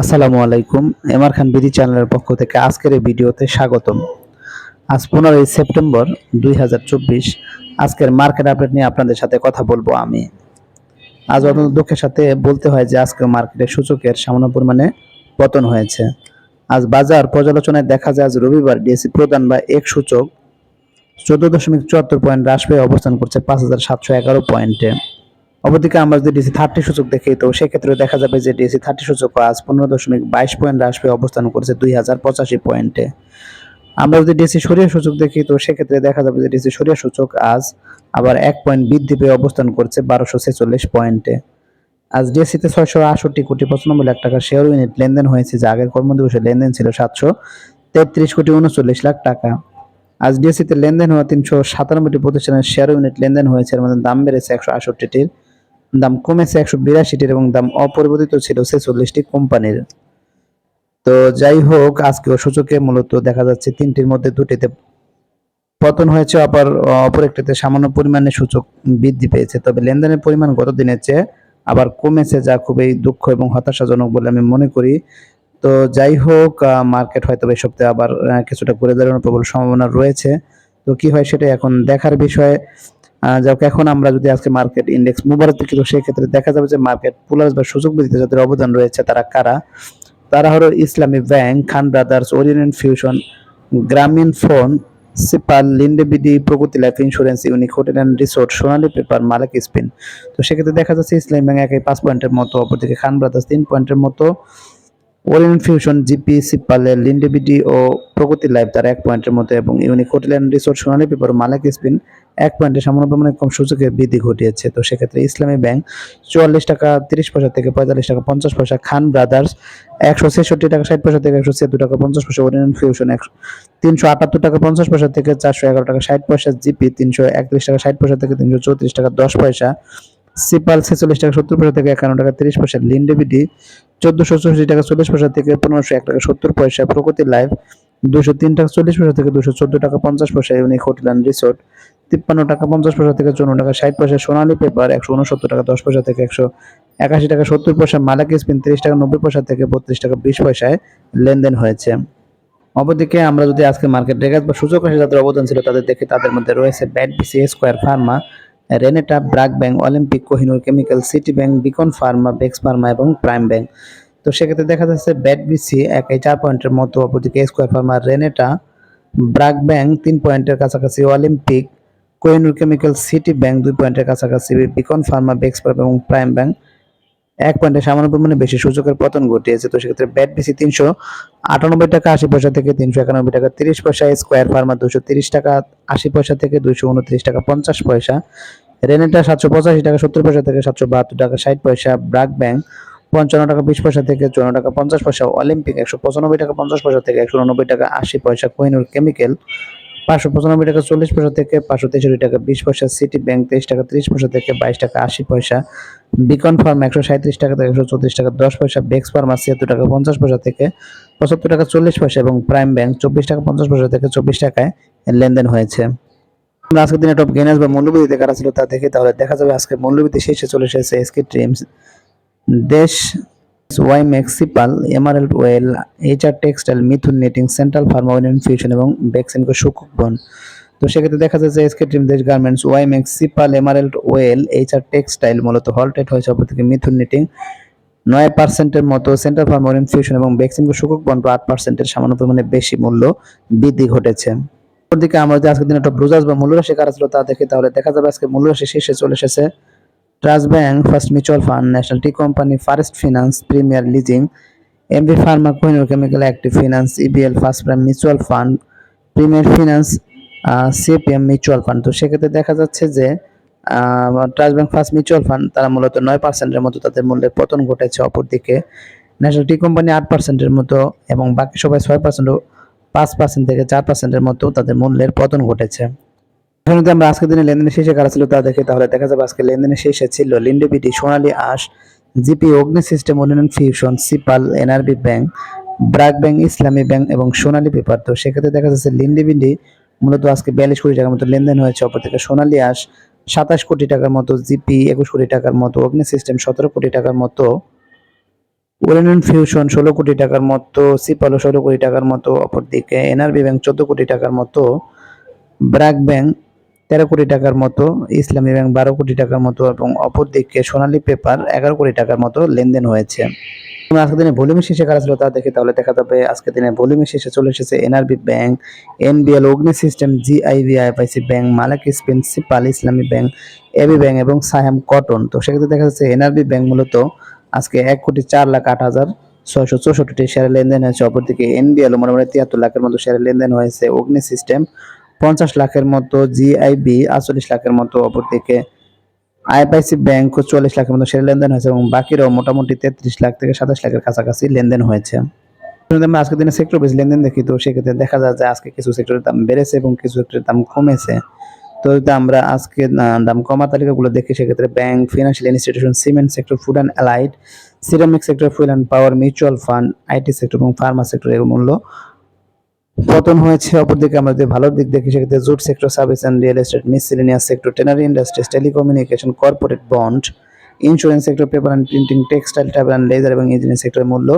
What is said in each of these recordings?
আসসালামু আলাইকুম এমআর খান বিডি চ্যানেলের পক্ষ থেকে আজকের এই ভিডিওতে স্বাগতম। আজ পনেরোই সেপ্টেম্বর দুই হাজার চব্বিশ, আজকের মার্কেট আপডেট নিয়ে আপনাদের সাথে কথা বলব আমি। আজ অত্যন্ত দুঃখের সাথে বলতে হয় যে আজকে মার্কেটের সূচকের সামান্য পরিমাণে পতন হয়েছে। আজ বাজার পর্যালোচনায় দেখা যায়, আজ রবিবার ডিএসসি প্রদান বা এক সূচক চোদ্দ দশমিক চুয়াত্তর পয়েন্ট হ্রাস পেয়ে অবস্থান করছে পাঁচ হাজার সাতশো এগারো পয়েন্টে। অপরদিকে আমরা যদি ডিসি থার্টি সূচক দেখি, তো সেক্ষেত্রে দেখা যাবে যে ডিসি থার্টি সূচক আজ পনেরো দশমিক বাইশ পয়েন্ট হ্রাস পেয়ে অবস্থান করেছে দুই হাজার পঁচাশি পয়েন্টে। আমরা যদি ডিসি সরিয়া সূচক দেখি, তো সেক্ষেত্রে দেখা যাবে যে ডিসি সরিয়া সূচক আজ আবার এক পয়েন্ট বৃদ্ধি পেয়ে অবস্থান করছে বারোশো ছেচল্লিশ পয়েন্টে। আজ ডিএসসিতে ছয়শো আটষট্টি কোটি পঁচানব্বই লাখ টাকার শেয়ার ইউনিট লেনদেন হয়েছে, যা আগের কর্মদিবসে লেনদেন ছিল সাতশো তেত্রিশ কোটি উনচল্লিশ লাখ টাকা। আজ ডিএসসিতে লেনদেন হওয়া তিনশো সাতানব্বইটি প্রতিষ্ঠানের শেয়ার ইউনিট লেনদেন হয়েছে, এর মধ্যে দাম বেড়েছে একশো আটষট্টিটির। দাম কমেছে একশো বিরাশিটির এবং দাম অপরিবর্তিত ছিল ছেচল্লিশটি কোম্পানির। তো যাই হোক আজকেও সূচকে মূলত দেখা যাচ্ছে তিনটির মধ্যে দুটিতে পতন হয়েছে, আবার অপর একটিতে সামান্য পরিমাণে সূচক বৃদ্ধি পেয়েছে। তবে লেনদেনের পরিমাণ গত দিনের চেয়ে আবার কমেছে, যা খুবই দুঃখ এবং হতাশাজনক বলে আমি মনে করি। তো যাই হোক মার্কেট হয়তো এই সপ্তাহে আবার কিছুটা ঘুরে দাঁড়ানোর প্রবল সম্ভাবনা রয়েছে। তো কি হয় সেটা এখন দেখার বিষয়। যাক এখন আমরা যদি আজকে মার্কেট ইন্ডেক্স মুবারক দেখি, তো সেই ক্ষেত্রে দেখা যাবে যে মার্কেট পুলার্স বা সুযোগ বৃদ্ধিতে যাদের অবদান রয়েছে, তারা কারা? তারা হলো Islami Bank, Khan Brothers Orient Fusion, Grameenphone, সিপাল Linde BD Pragati Life Insurance, Unique Hotel and Resort, Sonali Paper, Malek Spin. তো সেক্ষেত্রে দেখা যাচ্ছে ইসলামী ব্যাংক একাই পাঁচ পয়েন্টের মতো, অপরদিকে খান ব্রাদার্স তিন পয়েন্টের মতো। ওরিয়েন্ট ফিউশন জিপি সিপালের লিন্ডেবিডি ও প্রগতি লাইফ তার এক পয়েন্টের মতো এবং Unique Hotel and Resort Sonali Paper O Malek Spin এক পয়েন্টে সামান্য পরিমাণে কম সূচকের বৃদ্ধি ঘটিয়েছে। তো সেক্ষেত্রে ইসলামী ব্যাংক চুয়াল্লিশ টাকা তিরিশ পয়সা থেকে পঁয়তাল্লিশ টাকা পঞ্চাশ পয়সা, খান ব্রাদার্স একশো ছেষট্টি টাকা ষাট পয়সা থেকে একশো ছিয়াত্তর টাকা পঞ্চাশ পয়সা ওরিয়েন্ট ফিউশন একশো তিনশো আটাত্তর টাকা পঞ্চাশ পয়সা থেকে চারশো এগারো টাকা ষাট পয়সা জিপি তিনশো একত্রিশ টাকা ষাট পয়সা থেকে তিনশো চৌত্রিশ টাকা দশ পয়সা সিপাল ছেচল্লিশ টাকা সত্তর পয়সা থেকে একান্ন টাকা তিরিশ পয়সা লিন্ডেবিডি চোদ্দশো চৌষট্টি টাকা চল্লিশ পয়সা থেকে পনেরোশো এক টাকা সত্তর পয়সা। প্রগতি লাইফ দুশো তিন টাকা চল্লিশ পয়সা থেকে দুশো চোদ্দ টাকা পঞ্চাশ পয়সা ইউনিক হোটেল অ্যান্ড রিসোর্ট তিপ্পান্ন টাকা পঞ্চাশ পয়সা থেকে চুয়ান্ন টাকা ষাট পয়সা সোনালী পেপার একশো উনসত্তর টাকা দশ পয়সা থেকে একশো একাশি টাকা সত্তর পয়সা মালাক স্পিন তিরিশ টাকা নব্বই পয়সা থেকে বত্রিশ টাকা বিশ পয়সায় লেনদেন হয়েছে। অপরদিকে আমরা যদি আজকে মার্কেট রেগাত বা সূচক রাশি যাদের অবদান ছিল তাদের দেখে তাদের মধ্যে রয়েছে BAT BC Square Pharma Renata, BRAC Bank, Olympic, Kohinoor Chemical, City Bank, Beacon Pharma, Bex Pharma এবং প্রাইম ব্যাংক। তো সেক্ষেত্রে দেখা যাচ্ছে ব্যাট বিসি একাই চার পয়েন্টের মতো, অপরদিকে Square Pharma, Renata, BRAC Bank তিন পয়েন্টের কাছাকাছি, Olympic, Kohinoor Chemical, City Bank দুই পয়েন্টের কাছাকাছি, বিকন ফার্মা, বেক্স ফার্মা এবং প্রাইম ব্যাংক এক পয়েন্টে সামান্য পরিমাণে বেশি সূচকের পতন ঘটিয়েছে। তো সেক্ষেত্রে ব্যাট বেশি তিনশো আটানব্বই টাকা আশি পয়সা থেকে তিনশো একানব্বই টাকা তিরিশ পয়সা স্কোয়ার ফার্মা দুশো তিরিশ টাকা আশি পয়সা থেকে দুশো উনত্রিশ টাকা পঞ্চাশ পয়সা। রেনেটা সাতশো পঁচাশি টাকা, সত্তর পয়সা থেকে সাতশো বাহাত্তর টাকা, ষাট পয়সা ব্রাক ব্যাংক, পঞ্চান্ন টাকা, বিশ পয়সা থেকে চুয়ান্ন টাকা, পঞ্চাশ পয়সা অলিম্পিক, একশো পঁচানব্বই টাকা, পঞ্চাশ পয়সা থেকে একশো উননব্বই টাকা, আশি পয়সা কোহিনুর কেমিক্যাল, পাঁচশো পঁচানব্বই টাকা, চল্লিশ পয়সা থেকে পাঁচশো তেষট্টি টাকা, বিশ পয়সা সিটি ব্যাংক, তেইশ টাকা, তিরিশ পয়সা থেকে বাইশ টাকা, আশি পয়সা বিকন ফার্ম, একশো সাঁত্রিশ টাকা থেকে একশো চৌত্রিশ টাকা, দশ পয়সা বেক্স ফার্মা, ছিয়াত্তর টাকা, পঞ্চাশ পয়সা থেকে পঁচাত্তর টাকা, চল্লিশ পয়সা এবং প্রাইম ব্যাংক, চব্বিশ টাকা, পঞ্চাশ পয়সা থেকে চব্বিশ টাকায় লেনদেন হয়েছে। আজকের দিনে টপ গেনার্স বা মূল্যবৃদ্ধিতে কারা ছিল তা দেখে তাহলে দেখা যাবে আজকে মূল্যবৃদ্ধি শেষে চলে এসেছে এসকে ট্রিমস দেশ, ওয়াই মেক্সিপাল MRL well, HR Textile, Mithun Knitting, Central Pharma Fusion এবং বেক্সিনকো সুকুবন তো সেক্ষেত্রে দেখা যাচ্ছে এসকে ট্রিম দেশ গার্মেন্টস, ওয়াই মেক্সিপাল এমআরএল ওয়েল, এইচআর টেক্সটাইল মূলত হলটেড হয়েছে অপর থেকে মিথুন নেটিং, নয় পার্সেন্টের মতো সেন্ট্রাল ফার্মা ফিউশন এবং বেক্সিনকো সুকুক বন্ড আট পার্সেন্টের সামান্য পরিমাণে বেশি মূল্য বৃদ্ধি ঘটেছে। অন্যদিকে আমরা যদি আজকের দিনে একটা ব্রুজাস বা মূল্যরাশি কারা ছিল তা দেখি, তাহলে দেখা যাবে আজকে মূল্যরাশি শীর্ষে চলে এসেছে Trust Bank First Mutual Fund National Tea Company Fareast Finance Premier Leasing MB Pharma Kohinoor Chemical Active Finance EBL First Prime Mutual Fund Premier Finance CPM Mutual Fund তো সেক্ষেত্রে দেখা যাচ্ছে যে Trust Bank First Mutual Fund তারা মূলত নয় পার্সেন্টের মতো তাদের মূল্যের পতন ঘটেছে অপরদিকে। ন্যাশনাল টি কোম্পানি আট পার্সেন্টের মতো এবং বাকি সবাই ছয় পার্সেন্ট পাঁচ পার্সেন্ট থেকে চার পার্সেন্টের মতো তাদের মূল্যের পতন ঘটেছে। যদি আমরা আজকের দিনে লেনদেনের শেষে কারা ছিল তা দেখি, তাহলে দেখা যাবে আজকে লেনদেনের শেষে ছিল লিন্ডেবিটি সোনালী আশ, জিপি, অগ্নি সিস্টেম, উন্নয়ন fusion, সিপাল, NRB Bank, BRAC Bank, Islami Bank এবং সোনালী পেপার। তো সেক্ষেত্রে দেখা যাচ্ছে লিন্ডেবিডি মূলত আজকে বিয়াল্লিশ কোটি টাকার মতো লেনদেন হয়েছে অপর থেকে সোনালী আশ সাতাশ কোটি টাকার মতো, জিপি একুশ কোটি টাকার মতো, অগ্নি সিস্টেম সতেরো কোটি টাকার মতো ওরেনন ফিউশন ষোলো কোটি টাকার মতো সিপালো ষোলো কোটি টাকার মতো, অপরদিকে এনআরবি ব্যাংক চোদ্দ কোটি টাকার মতো ব্র্যাক ব্যাংক তেরো কোটি টাকার মতো ইসলামী ব্যাংক বারো কোটি টাকার মতো এবং অপরদিকে সোনালী পেপার এগারো কোটি টাকার মতো লেনদেন হয়েছে। আমরা আজকের দিনে ভলিউমের শেষে কারা ছিল তা দেখি তাহলে দেখা যাবে আজকের দিনে ভলিউমের শেষে চলে এসেছে NRB Bank NBL Agni System GIB IFIC Bank Malek Principal Islami Bank AB Bank এবং সাহেম কটন তো সেক্ষেত্রে দেখা যাচ্ছে এনআরবি ব্যাংক মূলত আজকে এক কোটি চার লাখ আট হাজার ছয়শো চৌষট্টি শেয়ারে লেনদেন হয়েছে। অপরদিকে এনবিএল মোটামুটি তিয়াত্তর লাখের মতো শেয়ারে লেনদেন হয়েছে। অগ্নি সিস্টেম পঞ্চাশ লাখের মতো জিআইবি আটচল্লিশ লাখের মতো অপরদিকে আইএফআইসি ব্যাংক চুয়াল্লিশ লাখের মতো শেয়ার লেনদেন হয়েছে এবং বাকিরাও মোটামুটি তেত্রিশ লাখ থেকে সাতাশ লাখের কাছাকাছি লেনদেন হয়েছে। আমরা আজকের দিনে সেক্টর বেস লেনদেন দেখি, তো সেক্ষেত্রে দেখা যায় যে আজকে কিছু সেক্টরের দাম বেড়েছে এবং কিছু সেক্টরের দাম কমেছে। তো যদি আমরা আজকে দাম কমা তালিকাগুলো দেখি, সেক্ষেত্রে bank financial institution cement sector food and allied ceramic sector fuel and power mutual fund IT sector এবং ফার্মা সেক্টরের মূল্য পতন হয়েছে। অপরদিকে আমরা যদি ভালো দিক দেখি, সেক্ষেত্রে jute sector service and real estate miscellaneous sector tannery industries telecommunication corporate bond insurance sector paper and printing textile travel and leisure এবং ইঞ্জিনিয়ারিং সেক্টরের মূল্য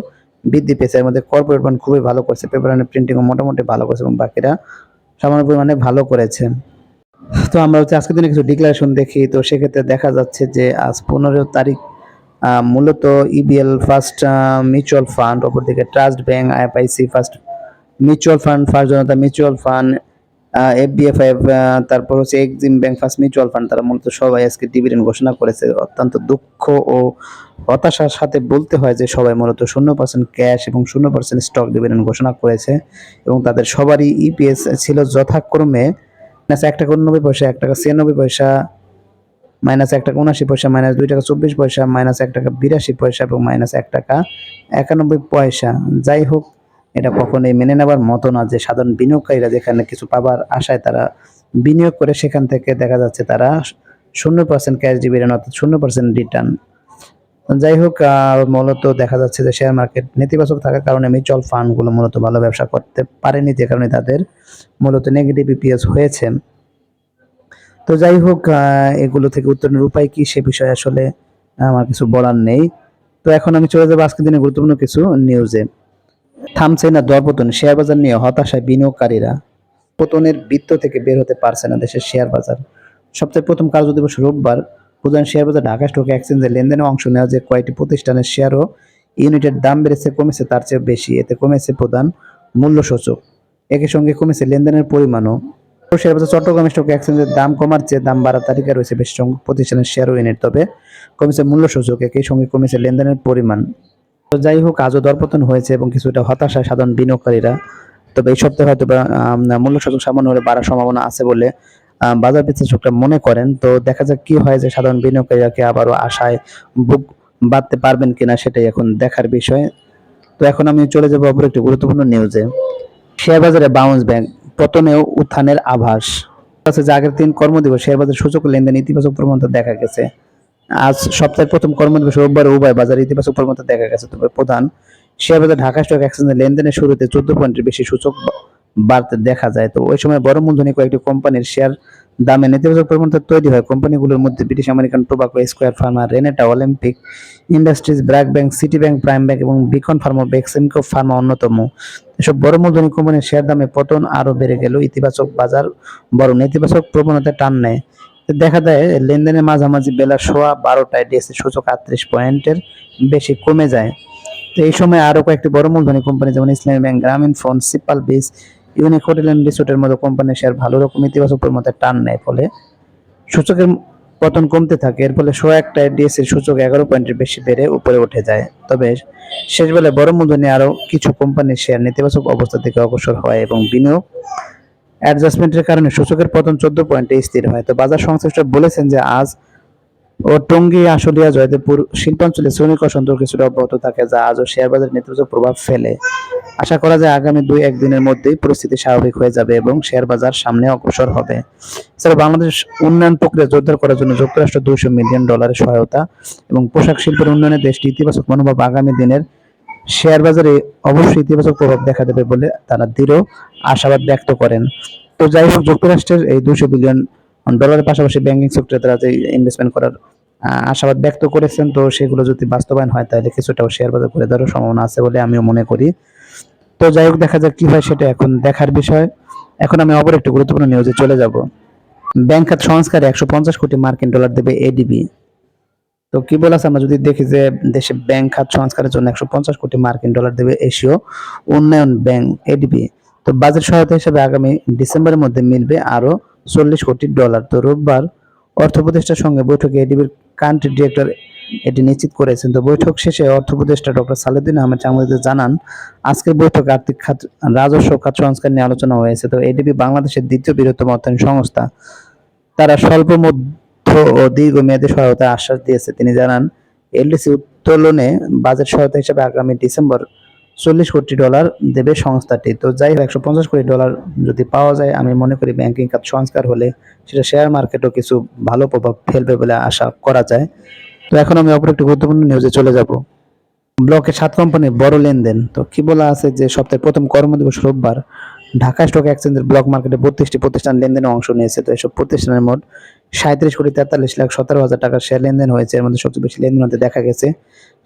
বৃদ্ধি পেয়েছে। এর মধ্যে কর্পোরেট বন্ড খুবই ভালো করেছে পেপার অ্যান্ড প্রিন্টিং মোটামুটি ভালো করেছে এবং বাকিরা সামান্য পরিমাণে ভালো করেছে। তো আমরা হচ্ছে আজকের দিনে কিছু ডিক্লারেশন দেখি। তো সেক্ষেত্রে দেখা যাচ্ছে যে আজ পনেরো তারিখ মূলত E EBL First Mutual Fund ওপর অপরদিকে Trust Bank IFIC First Mutual Fund First Janata Mutual Fund FDFI তারপর হচ্ছে Exim Bank First Mutual Fund তারা মূলত সবাই আজকে ডিভিডেন্ড ঘোষণা করেছে। অত্যন্ত দুঃখ ও হতাশার সাথে বলতে হয় যে সবাই মূলত শূন্য পার্সেন্ট ক্যাশ এবং শূন্য পার্সেন্ট স্টক ডিভিডেন্ড ঘোষণা করেছে এবং তাদের সবারই ইপিএস ছিল যথাক্রমে মাইনাস এক টাকা উননব্বই পয়সা, এক টাকা ছিয়ানব্বই পয়সা মাইনাস এক টাকা উনআশি পয়সা মাইনাস দুই টাকা চব্বিশ পয়সা মাইনাস এক টাকা বিরাশি পয়সা এবং মাইনাস এক টাকা একানব্বই পয়সা। যাই হোক, এটা কখনোই মেনে নেবার মতো না যে সাধারণ বিনিয়োগকারীরা যেখানে কিছু পাবার আশায় তারা বিনিয়োগ করে সেখান থেকে দেখা যাচ্ছে তারা শূন্য পার্সেন্ট ক্যাশ ডিভিডেন্ড অর্থাৎ শূন্য পার্সেন্ট রিটার্ন যাই হোক মূলত দেখা যাচ্ছে যে শেয়ার মার্কেট নেতিবাচক থাকার কারণে মিউচুয়াল ফান্ডগুলো মূলত ভালো ব্যবসা করতে পারেনি, যে কারণে তাদের মূলত নেগেটিভ ইপিএস হয়েছে। তো যাই হোক এগুলো থেকে উত্তরণের উপায় কি সে বিষয়ে আসলে আমার কিছু বলার নেই। তো এখন আমি চলে যাব আজকের দিনে গুরুত্বপূর্ণ কিছু নিউজে থামছে না দরপতন শেয়ার বাজার নিয়ে হতাশায় বিনিয়োগকারীরা। পতনের বৃত্ত থেকে বের হতে পারছে না দেশের শেয়ার বাজার। সবচেয়ে প্রথম কার্যদিবস রোববার প্রধান শেয়ার বাজার ঢাকা স্টক এক্সচেঞ্জে লেনদেনে অংশ নেওয়া যে কয়েকটি প্রতিষ্ঠানের শেয়ার ও ইউনিটের দাম বেড়েছে, কমেছে, তার চেয়ে বেশি। এতে কমেছে প্রধান মূল্য সূচক একই সঙ্গে কমেছে লেনদেনের পরিমাণও। শেয়ার বাজার চট্টগ্রাম স্টক এক্সচেঞ্জের দাম কমার চেয়ে দাম বাড়ার তালিকা রয়েছে বেশ সংখ্যক প্রতিষ্ঠানের শেয়ার ইউনিট তবে কমেছে মূল্য সূচক একই সঙ্গে কমেছে লেনদেনের পরিমাণ। তো যাই হোক, আজও দরপতন হয়েছে এবং কিছুটা হতাশায় সাধারণ বিনিয়োগকারীরা। তবে এই সপ্তাহে হয়তো মূল্য সূচক সামান্য হলে বাড়ার সম্ভাবনা আছে বলে বাজার বিশ্লেষকরা মনে করেন, তো দেখা যাক কি হয় যে সাধারণ বিনিয়োগকারীরা আবারও আশায় বুক বাঁধতে পারবেন কিনা সেটাই এখন দেখার বিষয়। তো এখন আমি চলে যাব অপর একটি গুরুত্বপূর্ণ নিউজে শেয়ার বাজারে বাউন্স ব্যাংক পতনেও উত্থানের আভাস। আছে যে আগের তিন কর্মদিবস শেয়ার বাজার সূচক লেনদেন ইতিবাচক প্রবণতা দেখা গেছে। আজ সপ্তাহের প্রথম কর্মদিবস রোববার উভয় বাজারে ইতিবাচক প্রবণতা দেখা গেছে। তবে প্রধান শেয়ার বাজার ঢাকা স্টক এক্সচেঞ্জের লেনদেনের শুরুতে চোদ্দ পয়েন্টের বেশি সূচক বাড়তে দেখা যায়। তো ওই সময় বড় মূলধনী কয়েকটি কোম্পানির শেয়ার দামে নেতিবাচক প্রবণতা তৈরি হয়। কোম্পানিগুলোর মধ্যে British American Tobacco Square Pharma Renata Olympic Industries BRAC bank City bank Prime bank এবং বিকন ফার্মা বেক্সিমকো ফার্মা অন্যতম। এসব বড় মূলধনী কোম্পানির শেয়ার দামে পতন আরও বেড়ে গেল ইতিবাচক বাজার বড় নেতিবাচক প্রবণতা টান নেয়। দেখা যায়, লেনদেনের মাঝামাঝি বেলা সোয়া বারোটায় ডিএসসি সূচক আটত্রিশ পয়েন্টের বেশি কমে যায়। তো এই সময় আরও কয়েকটি বড় মূলধনী কোম্পানি যেমন ইসলামী ব্যাংক গ্রামীণ ফোন সিপাল বিস ইউনিক হোটেল অ্যান্ড রিসোর্টের মতো কোম্পানির শেয়ার ভালো রকম ইতিবাচক প্রবণতায় টান নেয়, ফলে সূচকের পতন কমতে থাকে। এর ফলে শো একটায় ডিএসসির সূচক এগারো পয়েন্টের বেশি বেড়ে উপরে উঠে যায়। তবে শেষ বেলায় বড় মূলধনী আরও কিছু কোম্পানির শেয়ার নেতিবাচক অবস্থা থেকে অগ্রসর হয় এবং বিনিয়োগ অ্যাডজাস্টমেন্টের কারণে সূচকের পতন চোদ্দ পয়েন্টে স্থির হয়। তো বাজার সংশ্লিষ্ট বলেছেন যে আজ ও টঙ্গী, আশুলিয়া, জয়দেবপুর, শিল্পাঞ্চলে শ্রমিক অসন্তোষ কিছুটা অব্যাহত থাকে, যা আজও শেয়ার বাজারে নেতিবাচক প্রভাব ফেলে। আশা করা যায় আগামী দুই একদিনের মধ্যেই পরিস্থিতি স্বাভাবিক হয়ে যাবে এবং শেয়ার বাজার সামনে অগ্রসর হবে। এছাড়া বাংলাদেশ উন্নয়ন প্রক্রিয়া জোরদার করার জন্য যুক্তরাষ্ট্র দুইশো মিলিয়ন ডলারের সহায়তা এবং পোশাক শিল্পের উন্নয়নে দেশটি ইতিবাচক মনোভাব আগামী দিনের শেয়ার বাজারে অবশ্যই ইতিবাচক প্রভাব দেখা দেবে বলে তারা দৃঢ় আশাবাদ ব্যক্ত করেন। তো যাই হোক, যুক্তরাষ্ট্রের এই দুশো বিলিয়ন ডলারের পাশাপাশি ব্যাংকিং সেক্টরে তারা যে ইনভেস্টমেন্ট করার আশাবাদ ব্যক্ত করেছেন, তো সেগুলো যদি বাস্তবায়ন হয় তাহলে কিছুটাও শেয়ার বাজার করে দেওয়ার সম্ভাবনা আছে বলে আমিও মনে করি। তো যাই হোক, দেখা যাক কি হয় সেটা এখন দেখার বিষয়। এখন আমি অপর একটি গুরুত্বপূর্ণ নিউজে চলে যাব। ব্যাংক খাত সংস্কারে একশো পঞ্চাশ কোটি মার্কিন ডলার দেবে এডিবি তো কি বলেছে আমরা যদি দেখি যে দেশে ব্যাংক খাত সংস্কারের জন্য একশো পঞ্চাশ কোটি মার্কিন ডলার দেবে এশীয় উন্নয়ন ব্যাংক এডিবি তো বাজেট সহায়তা হিসেবে আগামী ডিসেম্বরের মধ্যে মিলবে আরও চল্লিশ কোটি ডলার। তো রোববার অর্থ উপদেষ্টার সঙ্গে বৈঠকে এডিবির কান্ট্রি ডিরেক্টর এটি নিশ্চিত করেছেন। তো বৈঠক শেষে অর্থ উপদেষ্টা ডক্টর সালেউদ্দিন আহমেদ চামুদ্দিন জানান আজকের বৈঠকে আর্থিক খাত, রাজস্ব খাত সংস্কার নিয়ে আলোচনা হয়েছে। তো এডিবি বাংলাদেশের দ্বিতীয় বৃহত্তম অর্থায়ন সংস্থা। তারা স্বল্প, মধ্য ও দীর্ঘ মেয়াদী সহায়তা আশ্বাস দিয়েছে। তিনি জানান, এলডিসি উত্তোলনে বাজেট সহায়তা হিসেবে আগামী ডিসেম্বর চল্লিশ কোটি ডলার দেবে সংস্থাটি। তো যাই হোক, একশো পঞ্চাশ কোটি ডলার যদি পাওয়া যায়, আমি মনে করি ব্যাংকিং খাত সংস্কার হলে সেটা শেয়ার মার্কেটও কিছু ভালো প্রভাব ফেলবে বলে আশা করা যায়। তো এখন আমি অপর একটি গুরুত্বপূর্ণ নিউজে চলে যাব। ব্লকে সাত কোম্পানির বড় লেনদেন। তো কি বলা আছে যে সপ্তাহের প্রথম কর্মদিবস রোববার ঢাকা স্টক এক্সচেঞ্জের ব্লক মার্কেটে বত্রিশটি প্রতিষ্ঠান লেনদেনে অংশ নিয়েছে। তো এসব প্রতিষ্ঠানের মোট সাঁত্রিশ কোটি তেতাল্লিশ লাখ সতেরো হাজার টাকার শেয়ার লেনদেন হয়েছে। এর মধ্যে সবচেয়ে বেশি লেনদেন হতে দেখা গেছে।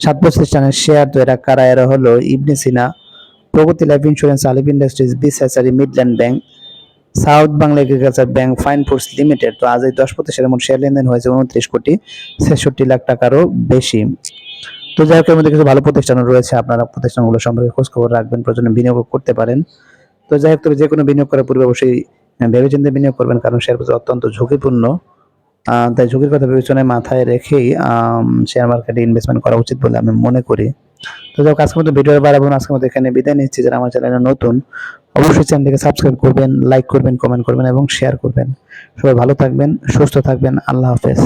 সাত প্রতিষ্ঠানের শেয়ার তো এরা কারা? এরা হলো Ibn Sina, Pragati Life Insurance, Alif Industries বিসহাসারি Midland Bank, South Bangla Agriculture Bank, Fine Foods Limited. তো আজ এই দশ প্রতিষ্ঠানের মোট শেয়ার লেনদেন হয়েছে উনত্রিশ কোটি ছেষট্টি লাখ টাকারও বেশি। তো এর মধ্যে কিছু ভালো প্রতিষ্ঠান রয়েছে। আপনারা প্রতিষ্ঠানগুলো সম্পর্কে খোঁজখবর রাখবেন, প্রয়োজনে বিনিয়োগ করতে পারেন। তো যাই হোক, তবে যে কোনো বিনিয়োগ করার পূর্বে অবশ্যই ভেবেচিন্তে বিনিয়োগ করবেন, কারণ শেয়ার বাজার অত্যন্ত ঝুঁকিপূর্ণ। তাই ঝুঁকির কথা বিবেচনায় মাথায় রেখেই শেয়ার মার্কেটে ইনভেস্টমেন্ট করা উচিত বলে আমি মনে করি। তো যাই হোক, আজকের মতো ভিডিও বাড়াবো আজকের মতো এখানে বিদায় নিচ্ছি। যারা আমার চ্যানেলে নতুন, অবশ্যই চ্যানেলটিকে সাবস্ক্রাইব করবেন লাইক করবেন কমেন্ট করবেন এবং শেয়ার করবেন। সবাই ভালো থাকবেন, সুস্থ থাকবেন, আল্লাহ হাফেজ।